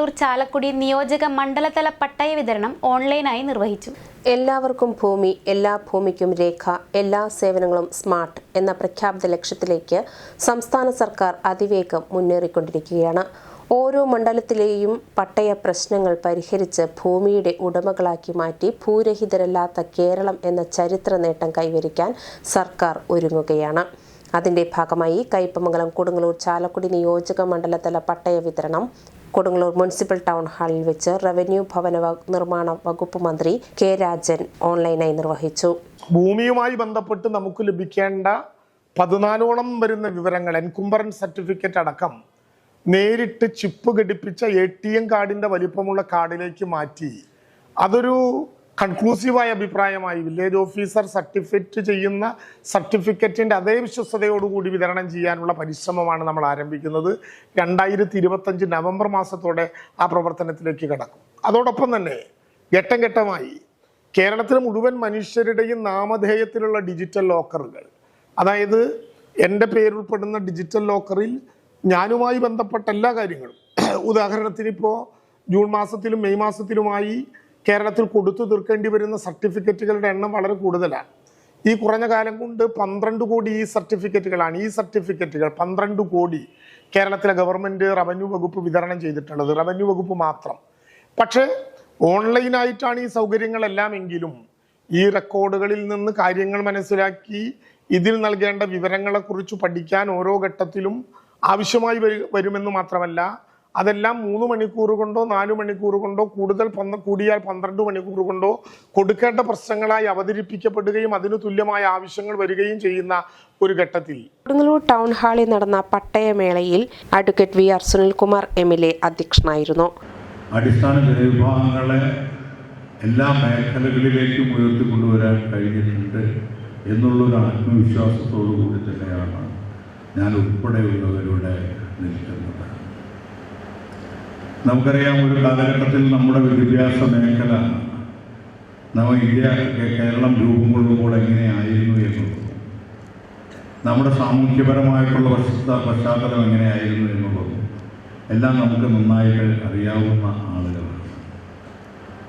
കൊടുങ്ങല്ലൂർ ചാലക്കുടി നിയോജക മണ്ഡലതല പട്ടയ വിതരണം ഓൺലൈനായി നിർവഹിച്ചു. എല്ലാവർക്കും ഭൂമി എല്ലാ ഭൂമിക്കും രേഖ എല്ലാ സേവനങ്ങളും സ്മാർട്ട് എന്ന പ്രഖ്യാപിത ലക്ഷ്യത്തിലേക്ക് സംസ്ഥാന സർക്കാർ അതിവേഗം മുന്നേറിക്കൊണ്ടിരിക്കുകയാണ്. ഓരോ മണ്ഡലത്തിലെയും പട്ടയ പ്രശ്നങ്ങൾ പരിഹരിച്ച് ഭൂമിയുടെ ഉടമകളാക്കി മാറ്റി ഭൂരഹിതരല്ലാത്ത കേരളം എന്ന ചരിത്ര നേട്ടം കൈവരിക്കാൻ സർക്കാർ ഒരുങ്ങുകയാണ്. അതിന്റെ ഭാഗമായി കയ്പമംഗലം കൊടുങ്ങല്ലൂർ ചാലക്കുടി നിയോജക മണ്ഡലതല പട്ടയ വിതരണം കൊടുങ്ങല്ലൂർ മുനിസിപ്പൽ ടൗൺ ഹാളിൽ വെച്ച് റവന്യൂ ഭവന നിർമ്മാണ വകുപ്പ് മന്ത്രി കെ രാജൻ ഓൺലൈനായി നിർവഹിച്ചു. ഭൂമിയുമായി ബന്ധപ്പെട്ട് നമുക്ക് ലഭിക്കേണ്ട പതിനാലോളം വരുന്ന വിവരങ്ങൾ എൻകുംബറൻ സർട്ടിഫിക്കറ്റ് അടക്കം നേരിട്ട് ചിപ്പ് ഘടിപ്പിച്ച എ ടി എം വലിപ്പമുള്ള കാർഡിലേക്ക് മാറ്റി. അതൊരു കൺക്ലൂസീവായ അഭിപ്രായമായി വില്ലേജ് ഓഫീസർ സർട്ടിഫിക്കറ്റ് ചെയ്യുന്ന സർട്ടിഫിക്കറ്റിന്റെ അതേ വിശ്വസതയോടുകൂടി വിതരണം ചെയ്യാനുള്ള പരിശ്രമമാണ് നമ്മൾ ആരംഭിക്കുന്നത്. രണ്ടായിരത്തി ഇരുപത്തഞ്ച് നവംബർ മാസത്തോടെ ആ പ്രവർത്തനത്തിലേക്ക് കടക്കും. അതോടൊപ്പം തന്നെ ഘട്ടം ഘട്ടമായി കേരളത്തിലെ മുഴുവൻ മനുഷ്യരുടെയും നാമധേയത്തിലുള്ള ഡിജിറ്റൽ ലോക്കറുകൾ അതായത് എന്റെ പേരുൾപ്പെടുന്ന ഡിജിറ്റൽ ലോക്കറിൽ ഞാനുമായി ബന്ധപ്പെട്ട എല്ലാ കാര്യങ്ങളും ഉദാഹരണത്തിന് ഇപ്പോൾ ജൂൺ മാസത്തിലും മെയ് മാസത്തിലുമായി കേരളത്തിൽ കൊടുത്തു തീർക്കേണ്ടി വരുന്ന സർട്ടിഫിക്കറ്റുകളുടെ എണ്ണം വളരെ കൂടുതലാണ്. ഈ കുറഞ്ഞ കാലം കൊണ്ട് പന്ത്രണ്ട് കോടി ഈ സർട്ടിഫിക്കറ്റുകളാണ്. ഈ സർട്ടിഫിക്കറ്റുകൾ പന്ത്രണ്ട് കോടി കേരളത്തിലെ ഗവൺമെന്റ് റവന്യൂ വകുപ്പ് വിതരണം ചെയ്തിട്ടുള്ളത്. റവന്യൂ വകുപ്പ് മാത്രം. പക്ഷേ ഓൺലൈനായിട്ടാണ് ഈ സൗകര്യങ്ങളെല്ലാം എങ്കിലും ഈ റെക്കോർഡുകളിൽ നിന്ന് കാര്യങ്ങൾ മനസ്സിലാക്കി ഇതിൽ നൽകേണ്ട വിവരങ്ങളെക്കുറിച്ച് പഠിക്കാൻ ഓരോ ഘട്ടത്തിലും ആവശ്യമായി വരു- വരുമെന്ന് മാത്രമല്ല അതെല്ലാം മൂന്ന് മണിക്കൂർ കൊണ്ടോ നാല് മണിക്കൂർ കൊണ്ടോ കൂടുതൽ പന്ത്ര കൂടിയാൽ പന്ത്രണ്ട് മണിക്കൂർ കൊണ്ടോ കൊടുക്കേണ്ട പ്രശ്നങ്ങളായി അവതരിപ്പിക്കപ്പെടുകയും അതിനു തുല്യമായ ആവശ്യങ്ങൾ വരികയും ചെയ്യുന്ന ഒരു ഘട്ടത്തിൽ. കൊടുങ്ങല്ലൂർ ടൗൺ ഹാളിൽ നടന്ന പട്ടയമേളയിൽ advocate V R Sunilkumar M L A അധ്യക്ഷനായിരുന്നു. അടിസ്ഥാന ജനവിഭാഗങ്ങളെ എല്ലാ മേഖലകളിലേക്കും ഉയർത്തിക്കൊണ്ടുവരാൻ കഴിഞ്ഞിട്ടുണ്ട് എന്നുള്ളൊരു ആത്മവിശ്വാസത്തോടു കൂടി തന്നെയാണ് ഞാൻ ഉൾപ്പെടെയുള്ളവരുടെ നിൽക്കുന്നത്. നമുക്കറിയാം ഒരു കാലഘട്ടത്തിൽ നമ്മുടെ വിദ്യാഭ്യാസ മേഖല നമ്മ ഇന്ത്യ കേരളം രൂപം കൊള്ളുമ്പോൾ എങ്ങനെയായിരുന്നു എന്നുള്ളത്. നമ്മുടെ സാമൂഹ്യപരമായിട്ടുള്ള പശ്ചാത്ത പശ്ചാത്തലം എങ്ങനെയായിരുന്നു എന്നുള്ളത് എല്ലാം നമുക്ക് നന്നായിട്ട് അറിയാവുന്ന ആളുകളാണ്.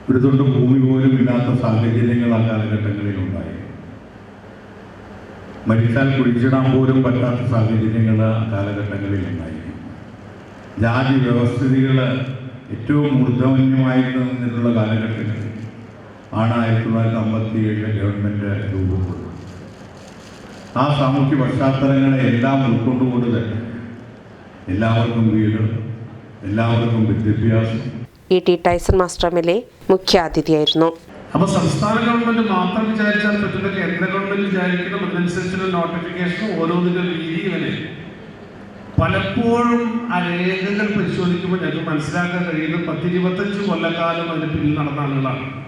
ഒരു തൊണ്ട് ഭൂമി പോലും ഇല്ലാത്ത സാഹചര്യങ്ങൾ ആ കാലഘട്ടങ്ങളിൽ ഉണ്ടായി. മരിച്ചാൽ കുഴിച്ചിടാൻ പോലും പറ്റാത്ത സാഹചര്യങ്ങൾ ആ കാലഘട്ടങ്ങളിൽ ഉണ്ടായി. ജാതി വ്യവസ്ഥിതികൾ ഏറ്റവും ഊർജമന്യമായിട്ട് നിന്നിട്ടുള്ള കാലഘട്ടത്തിൽ ആണ് ആയിരത്തി തൊള്ളായിരത്തി അമ്പത്തി ഏഴിലെ ഗവൺമെന്റ് രൂപപ്പെടുന്നത് ആ സാമൂഹ്യ പശ്ചാത്തലങ്ങളെ എല്ലാം ഉൾക്കൊണ്ടുകൊണ്ട് തന്നെ എല്ലാവർക്കും വീട് എല്ലാവർക്കും വിദ്യാഭ്യാസം. E T Tyson master M L A മുഖ്യാതിഥിയായിരുന്നു. അപ്പൊ സംസ്ഥാന ഗവൺമെന്റ് മാത്രം വിചാരിച്ചാൽ പറ്റുന്ന കേന്ദ്ര ഗവൺമെന്റ് വിചാരിക്കണം അതനുസരിച്ചുള്ള നോട്ടിഫിക്കേഷൻ ഓരോന്നിന്റെ രീതി ഇങ്ങനെ പലപ്പോഴും ആ രേഖകൾ പരിശോധിക്കുമ്പോൾ ഞങ്ങൾക്ക് മനസ്സിലാക്കാൻ കഴിയുന്നത് പത്തിരുപത്തഞ്ച് കൊല്ലക്കാലം അതിന് പിന്നിൽ നടന്ന ആളുകളാണ്.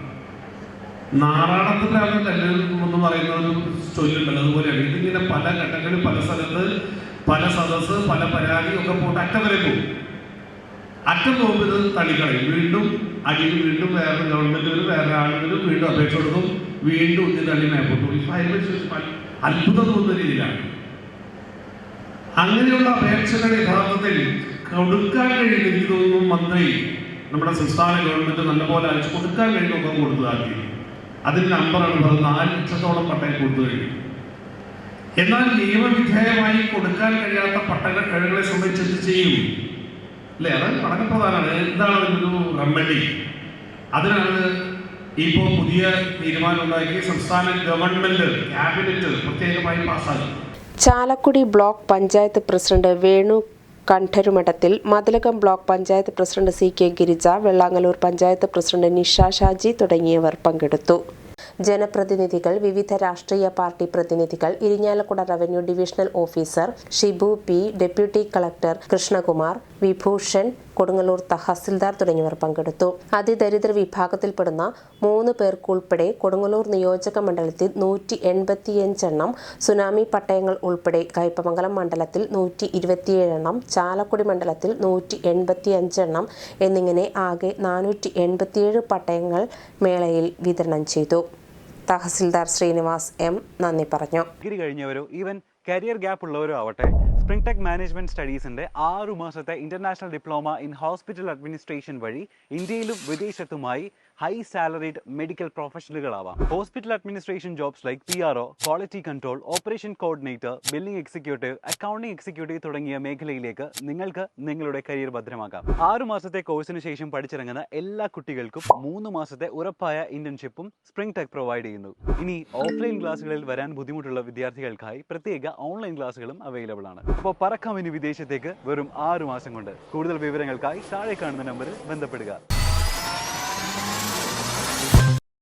നാറാണത്തിലാണ് കല്ല് എന്ന് പറയുന്ന ഒരു ചൊല്ലുണ്ടല്ലോ അതുപോലെയാണ് ഇതിങ്ങനെ പല ഘട്ടങ്ങളിൽ പല സ്ഥലത്ത് പല സദസ്സ് പല പരാതി ഒക്കെ പോയിട്ട് അറ്റം വരെ പോകും. അറ്റം പോകുമ്പോൾ ഇത് തള്ളിക്കളയും. വീണ്ടും അടിയിൽ വീണ്ടും വേറെ ഗവൺമെന്റ് വേറെ ആളുകളും വീണ്ടും അപേക്ഷ കൊടുക്കും. വീണ്ടും ഒന്നിന് തള്ളി മേപ്പോട്ട് പല- അത്ഭുതം തോന്നുന്ന രീതിയിലാണ്. അങ്ങനെയുള്ള അപേക്ഷകളുടെ യഥാർത്ഥത്തിൽ കൊടുക്കാൻ കഴിയുന്ന എനിക്ക് തോന്നുന്നു മന്ത്രി നമ്മുടെ സംസ്ഥാന ഗവൺമെന്റ് നല്ലപോലെ അയച്ചു കൊടുക്കാൻ കഴിയുന്ന ഒക്കെ കൊടുത്തതാക്കി. അതിന് നമ്പറാണ് പറഞ്ഞത് നാല് ലക്ഷത്തോളം പട്ടയം കൊടുത്തു കഴിഞ്ഞു. എന്നാൽ നിയമവിധേയമായി കൊടുക്കാൻ കഴിയാത്ത പട്ടകളെ സംബന്ധിച്ച് എന്ത് ചെയ്യും? അല്ലേ? അത് വളരെ പ്രധാനമാണ്. എന്താണ് അതിനൊരു റെമഡി അതിനാണ് ഇപ്പോൾ പുതിയ തീരുമാനം ഉണ്ടാക്കി സംസ്ഥാന ഗവൺമെന്റ് ക്യാബിനറ്റ് പ്രത്യേകമായി പാസ്സാക്കി. Chalakudy block panchayat president Venu Kandarumadathil Mathilakam block panchayat president C K Girija Vellangallur panchayat president Nisha Shaji തുടങ്ങിയവർ പങ്കെടുത്തു. ജനപ്രതിനിധികൾ വിവിധ രാഷ്ട്രീയ പാർട്ടി പ്രതിനിധികൾ Irinjalakuda revenue divisional officer Shibu P deputy collector Krishnakumar Vibhushan Kodungallur tahsildar തുടങ്ങിയവർ പങ്കെടുത്തു. അതിദരിദ്ര വിഭാഗത്തിൽപ്പെടുന്ന മൂന്ന് പേർക്കുൾപ്പെടെ കൊടുങ്ങല്ലൂർ നിയോജക മണ്ഡലത്തിൽ നൂറ്റി എൺപത്തിയഞ്ചെണ്ണം സുനാമി പട്ടയങ്ങൾ ഉൾപ്പെടെ കയ്പമംഗലം മണ്ഡലത്തിൽ നൂറ്റി ഇരുപത്തിയേഴെണ്ണം ചാലക്കുടി മണ്ഡലത്തിൽ നൂറ്റി എൺപത്തിയഞ്ചെണ്ണം എന്നിങ്ങനെ ആകെ നാനൂറ്റി എൺപത്തിയേഴ് പട്ടയങ്ങൾ മേളയിൽ വിതരണം ചെയ്തു. തഹസിൽദാർ ശ്രീനിവാസ് എം നന്ദി പറഞ്ഞു. കരിയർ ഗ്യാപ്പ് ഉള്ളവരും ആവട്ടെ സ്പ്രിംഗ് ടെക് മാനേജ്മെന്റ് സ്റ്റഡീസിന്റെ ആറു മാസത്തെ international diploma in hospital administration വഴി ഇന്ത്യയിലും വിദേശത്തുമായി high salaried medical പ്രൊഫഷണലുകളാവാം hospital administration jobs like P R O quality control operation coordinator billing executive accounting executive തുടങ്ങിയ മേഖലയിലേക്ക് നിങ്ങൾക്ക് നിങ്ങളുടെ കരിയർ ഭദ്രമാക്കാം. ആറു മാസത്തെ കോഴ്സിന് ശേഷം പഠിച്ചിറങ്ങുന്ന എല്ലാ കുട്ടികൾക്കും മൂന്ന് മാസത്തെ ഉറപ്പായ ഇന്റേൺഷിപ്പും സ്പ്രിംഗ് ടെക് പ്രൊവൈഡ് ചെയ്യുന്നു. ഇനി ഓഫ്ലൈൻ ക്ലാസ്സുകളിൽ വരാൻ ബുദ്ധിമുട്ടുള്ള വിദ്യാർത്ഥികൾക്കായി പ്രത്യേക ഓൺലൈൻ ക്ലാസ്സുകളും അവൈലബിൾ ആണ്. അപ്പോൾ പറക്കാം ഇനി വിദേശത്തേക്ക് വെറും ആറു മാസം കൊണ്ട്. കൂടുതൽ വിവരങ്ങൾക്കായി താഴെ കാണുന്ന നമ്പറിൽ ബന്ധപ്പെടുക.